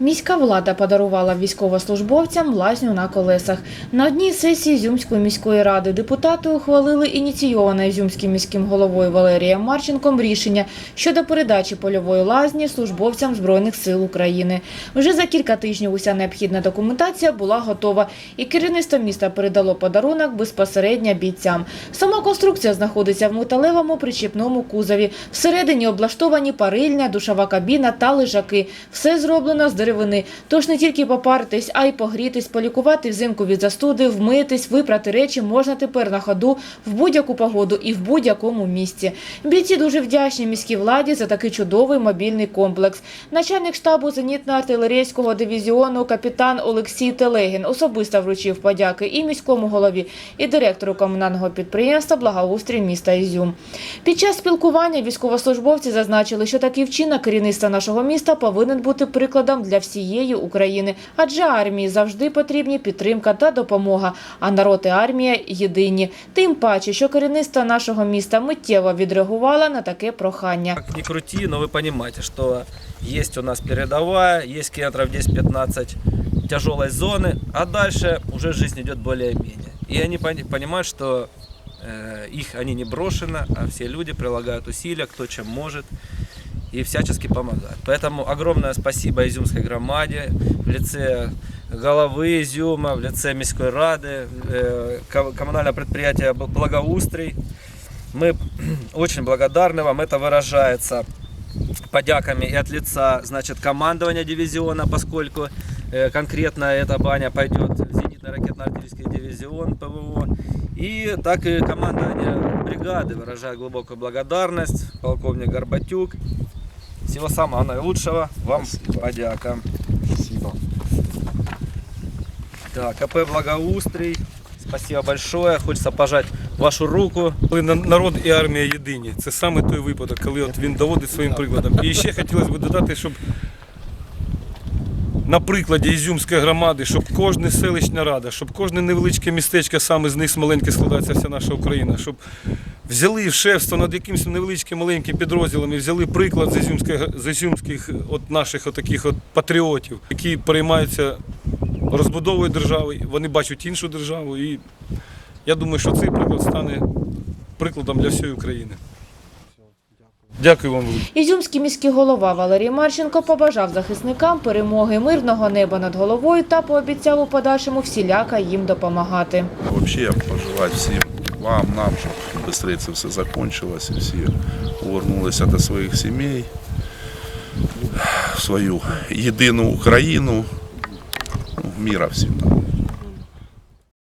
Міська влада подарувала військовослужбовцям лазню на колесах. На одній сесії Зюмської міської ради депутати ухвалили ініційоване Зюмським міським головою Валерієм Марченком рішення щодо передачі польової лазні службовцям Збройних сил України. Вже за кілька тижнів уся необхідна документація була готова, і керівництво міста передало подарунок безпосередньо бійцям. Сама конструкція знаходиться в металевому причіпному кузові. Всередині облаштовані парильня, душова кабіна та лежаки. Все зроблено з деревини. Тож не тільки попаритись, а й погрітись, полікувати взимку від застуди, вмитись, випрати речі можна тепер на ходу в будь-яку погоду і в будь-якому місці. Бійці дуже вдячні міській владі за такий чудовий мобільний комплекс. Начальник штабу зенітно-артилерійського дивізіону капітан Олексій Телегін особисто вручив подяки і міському голові, і директору комунального підприємства Благоустрій міста Ізюм. Під час спілкування військовослужбовці зазначили, що такий вчинок керівництва нашого міста повинен бути прикладом для всієї України, адже армії завжди потрібні підтримка та допомога. А народ і армія єдині. Тим паче, що керівництво нашого міста миттєво відреагувало на таке прохання. Как ни крути, но вы понимаете, что есть у нас передовая, есть километров 10-15 тяжелой зоны, а дальше уже жизнь идет более-менее. И они пони- понимают, что э, их они не брошены, а все люди прилагают усилия, кто чем может И всячески помогают. Поэтому огромное спасибо Изюмской громаде в лице головы Изюма, в лице Міської ради, э, ко- коммунального предприятия «Б- Благоустрий. Мы очень благодарны вам. Это выражается подяками и от лица значит, командования дивизиона, поскольку э, конкретно эта баня пойдет в зенитно-ракетно-артиллерийский дивизион ПВО. И так и командование бригады выражает глубокую благодарность. Полковник Горбатюк. Всего самого наилучшего. Вам подяка. Спасибо. Так, КП Благоустрий. Спасибо большое. Хочется пожать вашу руку. Коли народ і армія єдині, це саме той випадок, коли от він доводить своїм прикладом. І ще хотілося б додати, щоб на прикладі Ізюмської громади, щоб кожна селищна рада, щоб кожне невеличке містечко, саме з них маленьке складається вся наша Україна, щоб взяли шефство над якимось невеличким маленьким підрозділом і взяли приклад з ізюмських, з ізюмських от наших от таких от патріотів, які переймаються розбудовою держави, вони бачать іншу державу. І я думаю, що цей приклад стане прикладом для всієї України. Дякую вам. Ізюмський міський голова Валерій Марченко побажав захисникам перемоги, мирного неба над головою та пообіцяв у подальшому всіляка їм допомагати. Вообще пожелать всім вам, нам, щоб швидше це все закончилось і всі повернулися до своїх сімей, в свою єдину Україну. Ну, міра всім нам.